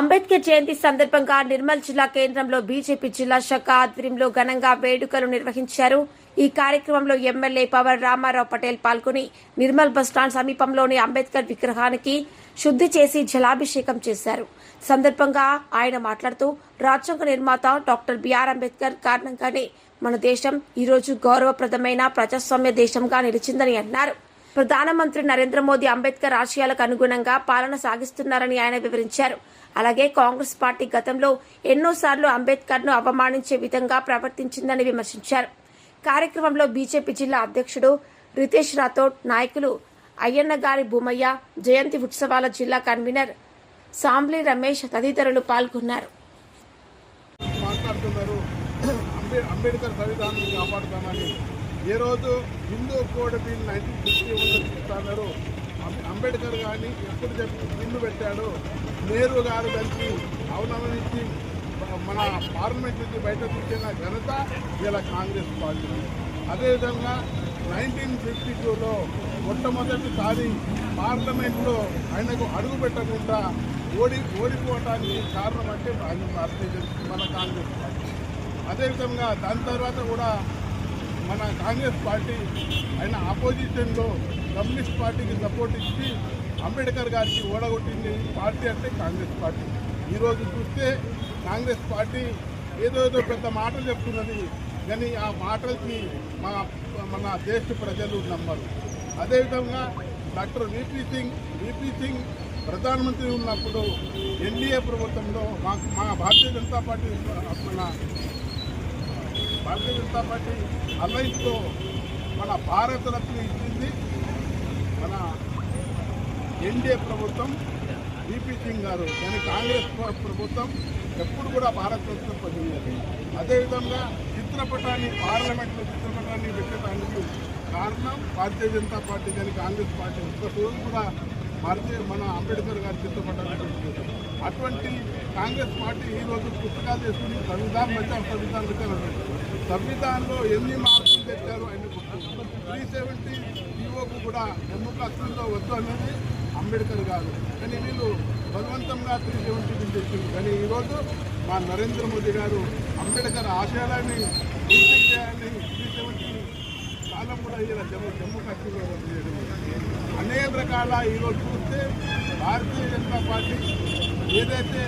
అంబేద్కర్ జయంతి సందర్భంగా నిర్మల్ జిల్లా కేంద్రంలో బీజేపీ జిల్లా శాఖ ఆధ్వర్యంలో ఘనంగా వేడుకలు నిర్వహించారు. ఈ కార్యక్రమంలో ఎమ్మెల్యే పవర్ రామారావు పటేల్ పాల్గొని నిర్మల్ బస్టాండ్ సమీపంలోని అంబేద్కర్ విగ్రహానికి శుద్ధి చేసి జలాభిషేకం చేశారు. సందర్భంగా ఆయన మాట్లాడుతూ రాజ్యాంగ నిర్మాత డాక్టర్ బిఆర్ అంబేద్కర్ కారణంగానే మన దేశం ఈరోజు గౌరవప్రదమైన ప్రజాస్వామ్య దేశంగా నిలిచిందని అన్నారు. ప్రధానమంత్రి నరేంద్ర మోదీ అంబేద్కర్ ఆశయాలకు అనుగుణంగా పాలన సాగిస్తున్నారని ఆయన వివరించారు. అలాగే కాంగ్రెస్ పార్టీ గతంలో ఎన్నోసార్లు అంబేద్కర్ను అవమానించే విధంగా ప్రవర్తించిందని విమర్శించారు. కార్యక్రమంలో బీజేపీ జిల్లా అధ్యక్షుడు రితేష్ రాథోడ్ నాయకులు అయ్యన్నగారి భూమయ్య జయంతి ఉత్సవాల జిల్లా కన్వీనర్ సాంబ్లి రమేష్ తదితరులు పాల్గొన్నారు. అంబేద్కర్ సంవిధానం కాపాడుతామని ఈరోజు రోజు Hindu code bill nineteen fifty వన్లో చెప్తున్నారు అంబేద్కర్ కానీ ఎప్పుడు చెప్పి బిల్లు పెట్టాడు? నేరు గారు కలిసి అవనవనించి మన పార్లమెంట్ నుంచి బయట తీసిన ఘనత ఇలా కాంగ్రెస్ పార్టీ. అదేవిధంగా నైన్టీన్ ఫిఫ్టీ టూలో మొట్టమొదటిసారి పార్లమెంట్లో ఆయనకు అడుగు పెట్టకుండా ఓడి ఓడిపోవడానికి కారణం అంటే భారతీయ మన కాంగ్రెస్ పార్టీ. అదేవిధంగా దాని తర్వాత కూడా కాంగ్రెస్ పార్టీ ఆయన ఆపోజిషన్లో కమ్యూనిస్ట్ పార్టీకి సపోర్ట్ ఇచ్చి అంబేద్కర్ గారికి ఓడగొట్టింది పార్టీ అంటే కాంగ్రెస్ పార్టీ. ఈరోజు చూస్తే కాంగ్రెస్ పార్టీ ఏదో ఏదో పెద్ద మాటలు చెప్తున్నది కానీ ఆ మాటలకి మన మన దేశ ప్రజలు నమ్మరు. అదేవిధంగా doctor VP Singh VP Singh ప్రధానమంత్రి ఉన్నప్పుడు ఎన్డీఏ ప్రభుత్వంలో మా మా భారతీయ జనతా పార్టీ మన భారతీయ జనతా పార్టీ అలయన్స్లో మన భారత రత్న ఇచ్చింది. మన ఎన్డీఏ ప్రభుత్వం బీపీ సింగ్ గారు కానీ కాంగ్రెస్ ప్రభుత్వం ఎప్పుడు కూడా భారత రత్న పొందింది. అదేవిధంగా చిత్రపటాన్ని పార్లమెంట్లో చిత్రపటాన్ని పెట్టడానికి కారణం భారతీయ జనతా పార్టీ కానీ కాంగ్రెస్ పార్టీ ఒక్క కూడా భారతీయ మన అంబేద్కర్ గారి చిత్రపటాన్ని అటువంటి కాంగ్రెస్ పార్టీ ఈరోజు పుస్తకాలు చేసుకుని సంవిధానం వచ్చాం సంవిధానం వచ్చారు సంవిధానంలో ఎన్ని మార్పులు తెచ్చారు అని త్రీ సెవెంటీ ఈఓకు కూడా జమ్మూ కాశ్మీర్లో వద్దు అనేది అంబేద్కర్ గారు. కానీ వీళ్ళు బలవంతంగా త్రీ సెవెంటీ బిల్ తెచ్చింది కానీ ఈరోజు మా నరేంద్ర మోదీ గారు అంబేద్కర్ ఆశయాలని పూర్తి చేయాలని త్రీ సెవెంటీ కాలం కూడా ఇలా జమ్మూ జమ్మూ కాశ్మీర్లో రద్దు చేయడం. అనేక రకాల ఈరోజు చూస్తే భారతీయ జనతా పార్టీ ఏదైతే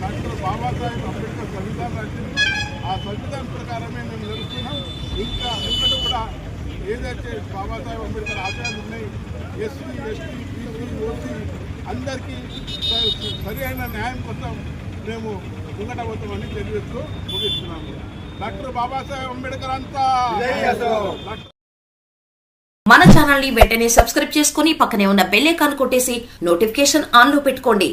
డాక్టర్ బాబాసాహెబ్ అంబేద్కర్ సంవిధానం రాసిందో ఆ సంవిధానం ప్రకారమే మేము నడుస్తున్నాం ఇంకా ఇంకటి కూడా ఏదైతే బాబాసాహెబ్ అంబేద్కర్ ఆశయాలు ఉన్నాయి ఎస్సీ ఎస్టీ బీసీ ఓసీ అందరికీ సరి అయిన న్యాయం కోసం మేము ముంగటపోతామని తెలియజేస్తూ ముగిస్తున్నాము డాక్టర్ బాబాసాహెబ్ అంబేద్కర్ అంతా! మన ఛానల్ని వెంటనే సబ్స్క్రైబ్ చేసుకుని పక్కనే ఉన్న బెల్ ఐకాన్ కొట్టేసి నోటిఫికేషన్ ఆన్లో పెట్టుకోండి.